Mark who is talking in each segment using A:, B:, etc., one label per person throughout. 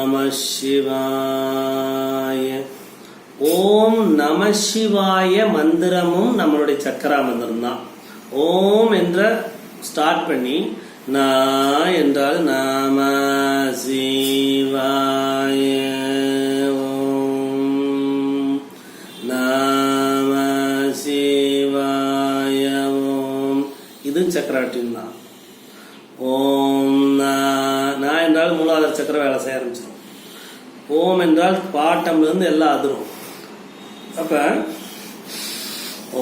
A: நம சிவாய. ஓம் நம சிவாய மந்திரமும் நம்மளுடைய சக்கரா மந்திரம் தான் ஓம் என்ற ஸ்டார்ட் பண்ணி நா என்றால் நாம சிவாய. ஓம் நம சிவாய. ஓம். இது சக்கராட்டின் தான் ஓம் நான் நா என்றால் மூலாதார சக்கரம் வேலை செய்ய ஆரம்பிச்சிடும் ஓம் என்றால் பாட்டம்ல இருந்து எல்லாம் அதிரும். அப்ப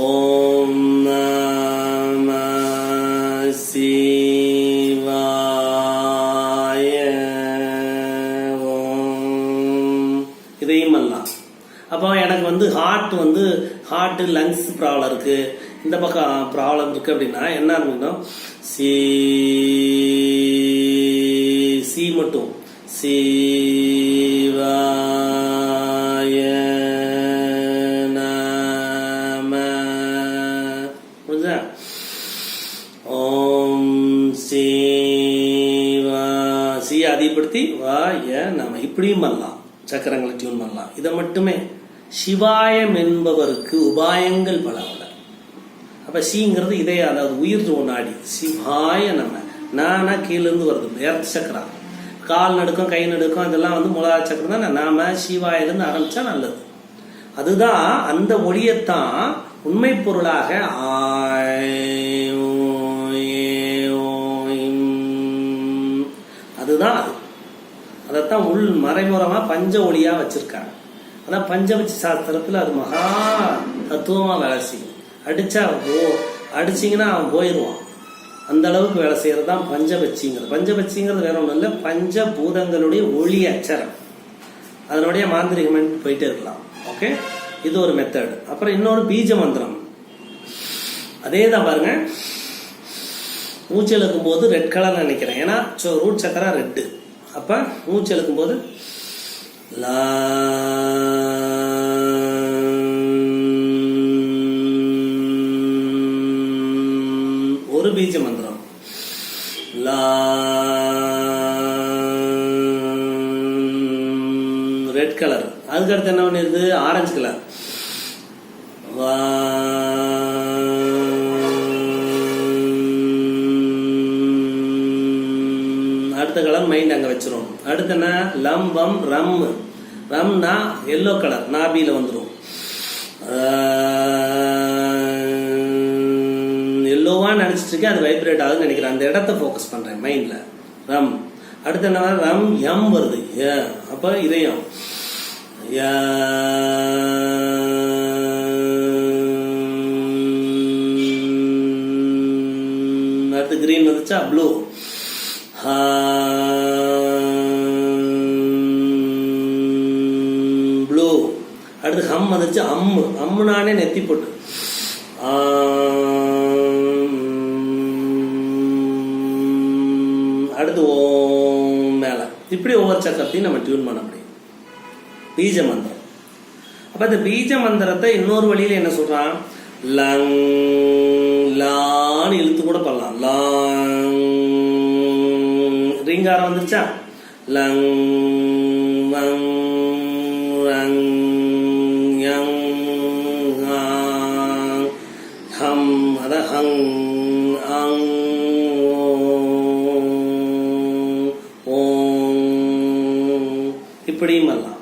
A: ஓம் நம சிவாய ஓம். இதையும் பண்ணலாம் அப்போ எனக்கு வந்து ஹார்ட் வந்து ஹார்ட் லங்ஸ் ப்ராப்ளம் இருக்கு. இந்த பக்கம் ப்ராப்ளம் இருக்கு அப்படின்னா என்ன இருக்கணும் சி சி மட்டும். சிவாய நம. புரிஞ்சா ஓம் சிவா சி அதிகப்படுத்தி வாய ய நம. இப்படியும் பண்ணலாம். சக்கரங்களை டியூன் பண்ணலாம். இதை மட்டுமே. சிவாயம் என்பவருக்கு உபாயங்கள் பல உள்ள அப்ப சிங்கிறது இதே அதாவது உயிர் நாடி சிவாய நம்ம நானா கீழேருந்து வருது. எர்த் சக்கரம். கால் நடுக்கம் கை நடுக்கம் இதெல்லாம் வந்து மூலாதார சக்கரம் தான்? நாம சிவாயிலிருந்து ஆரம்பிச்சா நல்லது. அதுதான் அந்த ஒளியைத்தான் உண்மை பொருளாக அதுதான் அது. அதைத்தான் உள் மறைமுறமா பஞ்ச ஒளியா வச்சிருக்காங்க. அதான் பஞ்சபட்ச சாஸ்திரத்துல அது மகா தத்துவமா வேலை செய்யும். அடிச்சா போ அடிச்சிங்கன்னா அவன் போயிடுவான் அந்த அளவுக்கு வேலை செய்யறது தான் பஞ்சபட்சிங்கிறது. பஞ்சபட்சிங்கிறது வேற ஒன்றும் இல்லை. பஞ்சபூதங்களுடைய ஒளி அச்சரம். அதனுடைய மாந்திரிகம் போயிட்டே இருக்கலாம். ஓகே இது ஒரு மெத்தட் அப்புறம் இன்னொரு பீஜ மந்திரம். அதே தான் பாருங்க. மூச்சு இழுக்கும் போது ரெட் கலர் நினைக்கிறேன். ஏன்னா ரூட் சக்கரா ரெட்டு அப்ப மூச்சு இழுக்கும் போது லா பீஜ மந்திரம். லா ரெட் கலர். அதுக்கு அடுத்து என்ன பண்ணிருது? Orange colour. வா அடுத்த கலர் மைண்ட் அங்க வச்சிரும். அடுத்து என்ன? லம்பம் ரம். ரம்னா எல்லோ கலர். நாபியில வந்துடும் எல்லோவா அது வைப்ரேட் ஆகுதுன்னு நினைக்கிறேன். அந்த இடத்த ஃபோக்கஸ் பண்ணுறேன் மைண்டில் ரம். அடுத்து என்ன ரம் எம் வருது. ஏ அப்போ இதயம். யா. அடுத்து கிரீன் வந்துச்சா? ப்ளூ ப்ளூ அடுத்து ஹம் வந்துருச்சு? அம்மு அம்முனானே நெத்தி போட்டு இப்படி ஒவ்வொரு சக்கரத்தையும் நம்ம டியூன் பண்ண முடியும். பீஜ மந்திரம். அப்ப இந்த பீஜ மந்திரத்தை இன்னொரு வழியில என்ன சொல்றான்? லங் லான்னு இழுத்து கூட பண்ணலாம். லாங் ரீங்காரம் வந்துருச்சா? லங் லங் லங் யங் ஹம் அத ஹங் இப்படியும் எல்லாம்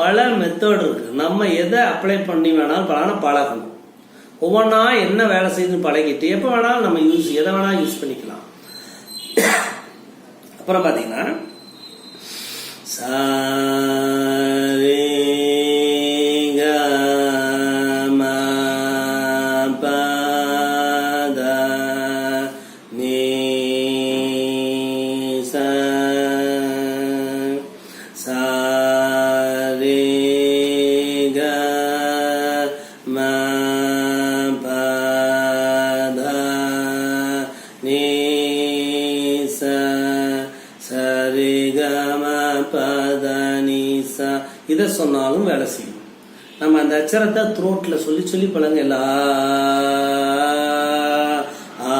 A: பல மெத்தட் இருக்கு. நம்ம எதை அப்ளை பண்ணி வேணாலும் பல பழகணும். ஒவ்வொன்றா என்ன வேலை செய்யுதுன்னு பழகிட்டு எப்போ வேணாலும் நம்ம யூஸ் எதை வேணாலும் யூஸ் பண்ணிக்கலாம். அப்புறம் பார்த்தீங்கன்னா இதை சொன்னாலும் வேலை செய்யும். நம்ம அந்த அச்சரத்தை த்ரோட்ல சொல்லி சொல்லி பழங்க. எல்லா ஆ,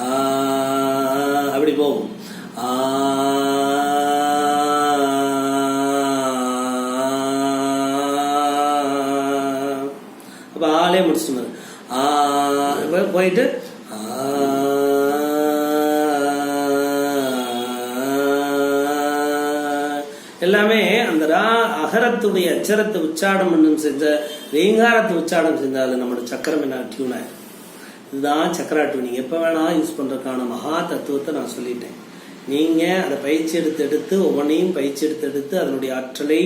A: ஆ, அப்படி போகும். ஆ அப்ப ஆளே முடிச்சுட்டு ஆ போயிட்டு ஆ அகரத்துடைய அச்சரத்தை உச்சாடம் பண்ணும் செஞ்ச ரீங்காரத்தை உச்சாடம் செஞ்சால் நம்மளோட சக்கரம் என்ன டியூன் ஆயிடும் இதுதான் சக்கரா டியூனிங் எப்போ வேணாலும் யூஸ் பண்ணுறதுக்கான மகா தத்துவத்தை நான் சொல்லிட்டேன். நீங்கள் அதை பயிற்சி எடுத்து எடுத்து ஒவ்வொன்றையும் பயிற்சி எடுத்து எடுத்து அதனுடைய ஆற்றலை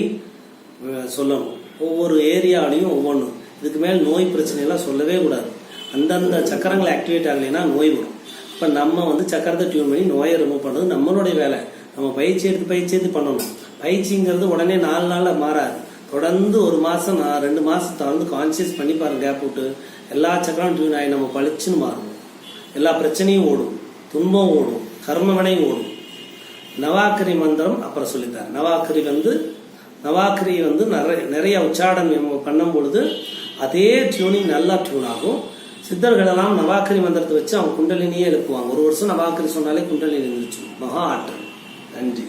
A: சொல்லணும். ஒவ்வொரு ஏரியாலையும் ஒவ்வொன்றும் இதுக்கு மேல் நோய் பிரச்சனையெல்லாம் சொல்லவே கூடாது. அந்தந்த சக்கரங்கள் ஆக்டிவேட் ஆகலைன்னா நோய் வரும். இப்போ நம்ம வந்து சக்கரத்தை டியூன் பண்ணி நோயை ரிமூவ் பண்ணுறது நம்மளுடைய வேலை. நம்ம பயிற்சி எடுத்து பயிற்சி எடுத்து பண்ணணும். பயிற்சிங்கிறது உடனே நாலு நாள்ல மாறாது. தொடர்ந்து ஒரு மாசம் நான் ரெண்டு மாசம் வந்து கான்சியஸ் பண்ணி பாருங்க கேப் விட்டு எல்லா சக்கரம் டியூன் ஆகி நம்ம பளிச்சுன்னு மாறும் எல்லா பிரச்சனையும் ஓடும் துன்பம் ஓடும் கர்ம வினையும் ஓடும். நவாக்கரி மந்திரம் அப்புறம் சொல்லித்தார் நவாக்கரி வந்து நவாக்கரி வந்து நிறைய நிறைய உச்சாடம் நம்ம பண்ணும் பொழுது அதே டியூனிங் நல்லா டியூன் ஆகும். சித்தர்கள் எல்லாம் நவாக்கரி மந்திரத்தை வச்சு அவங்க குண்டலினியே எழுப்புவாங்க. ஒரு வருஷம் நவாக்கரி சொன்னாலே குண்டலினி இருந்துச்சு மகா ஆற்றல். நன்றி.